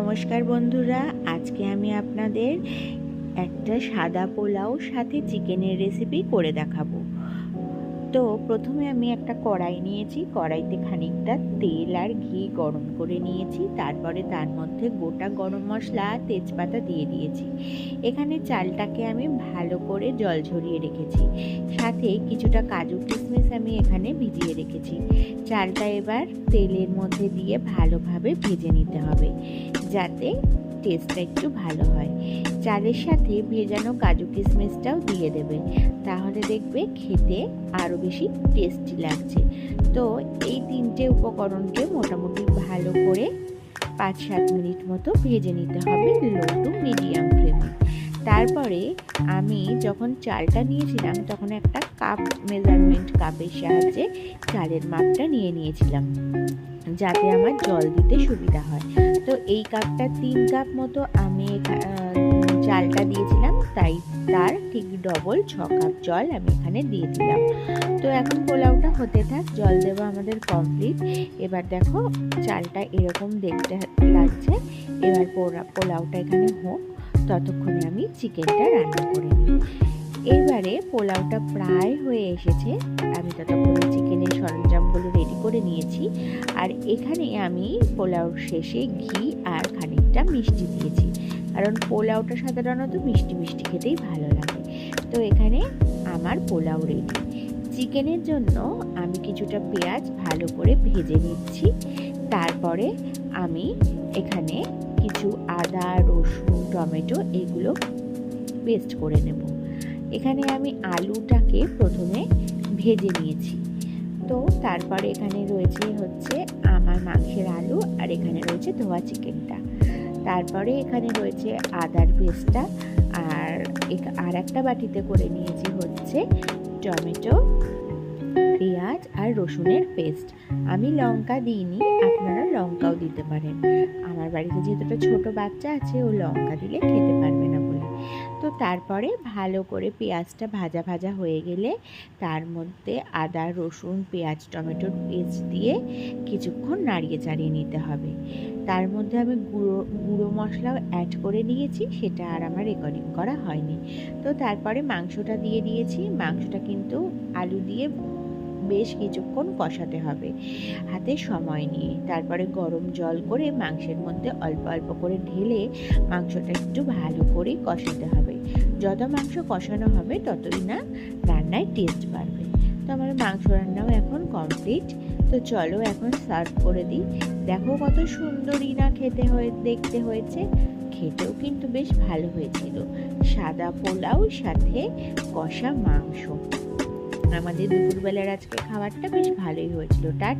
নমস্কার বন্ধুরা, আজকে আমি আপনাদের একটা সাদা পোলাও, সাথে চিকেনের রেসিপি করে দেখাবো। তো প্রথমে আমি একটা কড়াই নিয়েছি, কড়াইতে খানিকটা তেল আর ঘি গরম করে নিয়েছি, তারপরে তার মধ্যে গোটা গরম মশলা তেজপাতা দিয়ে দিয়েছি। এখানে চালটাকে আমি ভালো করে জল ঝরিয়ে রেখেছি, সাথে কিছুটা কাজু কিশমিশ আমি এখানে ভিজিয়ে রেখেছি। চালটা এবার তেলের মধ্যে দিয়ে ভালোভাবে ভেজে নিতে হবে। যাতে টেস্টটা একটু ভালো হয়। চালের সাথে ভেজানো কাজু কিশমিশটাও দিয়ে দেবে তাহলে দেখবে খেতে আরও বেশি টেস্টি লাগছে। তো এই তিনটে উপকরণকে মোটামুটি ভালো করে পাঁচ সাত মিনিট মতো ভেজে নিতে হবে লো টু মিডিয়াম ফ্লেমে। তারপরে আমি যখন চালটা নিয়েছিলাম, তখন একটা কাপ, মেজারমেন্ট কাপের সাহায্যে চালের মাপটা নিয়ে নিয়েছিলাম, যাতে আমার জল দিতে সুবিধা হয়। তো এই কাপটা তিন কাপ মতো আমি চালটা দিয়েছিলাম, তাই তার ঠিক ডবল ছ কাপ জল আমি এখানে দিয়ে দিলাম। তো এখন পোলাওটা হতে থাক, জল দেওয়া আমাদের কমপ্লিট এবার দেখো, চালটা এরকম দেখতে লাগছে। এবার পোলাওটা এখানে হোক। ততক্ষণে আমি চিকেনটা রান্না করে নিই। এবারে পোলাওটা প্রায় হয়ে এসেছে। আমি ততক্ষণে চিকেনের সরঞ্জামগুলো রেডি করে নিয়েছি। আর এখানে আমি পোলাওর শেষে ঘি আর খানিকটা মিষ্টি দিয়েছি। কারণ পোলাওটা সাধারণত মিষ্টি মিষ্টি খেতেই ভালো লাগে। তো এখানে আমার পোলাও রেডি চিকেনের জন্য আমি কিছুটা পেঁয়াজ ভালো করে ভেজে নিচ্ছি। তারপরে আমি এখানে কিছু আদা, রসুন, টমেটো এগুলো পেস্ট করে নেব। এখানে আমি আলুটাকে প্রথমে ভেজে নিয়েছি। তো তারপরে এখানে রয়েছে হচ্ছে আমার মাংসের আলু আর এখানে রয়েছে ধোয়া চিকেনটা। তারপরে এখানে রয়েছে আদার পেস্টটা আর আর একটা বাটিতে করে নিয়েছি হচ্ছে টমেটো পেঁয়াজ আর রসুনের পেস্ট। আমি লঙ্কা দিইনি, আপনারা লঙ্কাও দিতে পারেন। আমার বাড়িতে যেহেতু একটা ছোটো বাচ্চা আছে, ও লঙ্কা দিলে খেতে পারবে না বলে। তো তারপরে ভালো করে পেঁয়াজটা ভাজা ভাজা হয়ে গেলে তার মধ্যে আদা, রসুন, পেঁয়াজ, টমেটোর পেস্ট দিয়ে কিছুক্ষণ নাড়িয়ে চাড়িয়ে নিতে হবে। তার মধ্যে আমি গুঁড়ো গুঁড়ো মশলাও অ্যাড করে নিয়েছি সেটা আর আমার রেকর্ডিং করা হয়নি। তো তারপরে মাংসটা দিয়ে দিয়েছি। মাংসটা কিন্তু আলু দিয়ে বেশ কিছুক্ষণ কষাতে হবে। হাতে সময় নিয়ে তারপরে গরম জল করে মাংসের মধ্যে অল্প অল্প করে ঢেলে মাংসটা একটু ভালো করে কষাতে হবে। যত মাংস কষানো হবে ততই না রান্নায় টেস্ট বাড়বে। তো আমার মাংস রান্নাও এখন কমপ্লিট তো চলো এখন সার্ভ করে দিই। দেখো কত সুন্দরই না খেতে হয়ে, দেখতে হয়েছে। খেতেও কিন্তু বেশ ভালো হয়েছিল। সাদা পোলাও, সাথে কষা মাংস। আমাদের দুপুরবেলার আজকে খাবারটা বেশ ভালোই হয়েছিল। টাটা।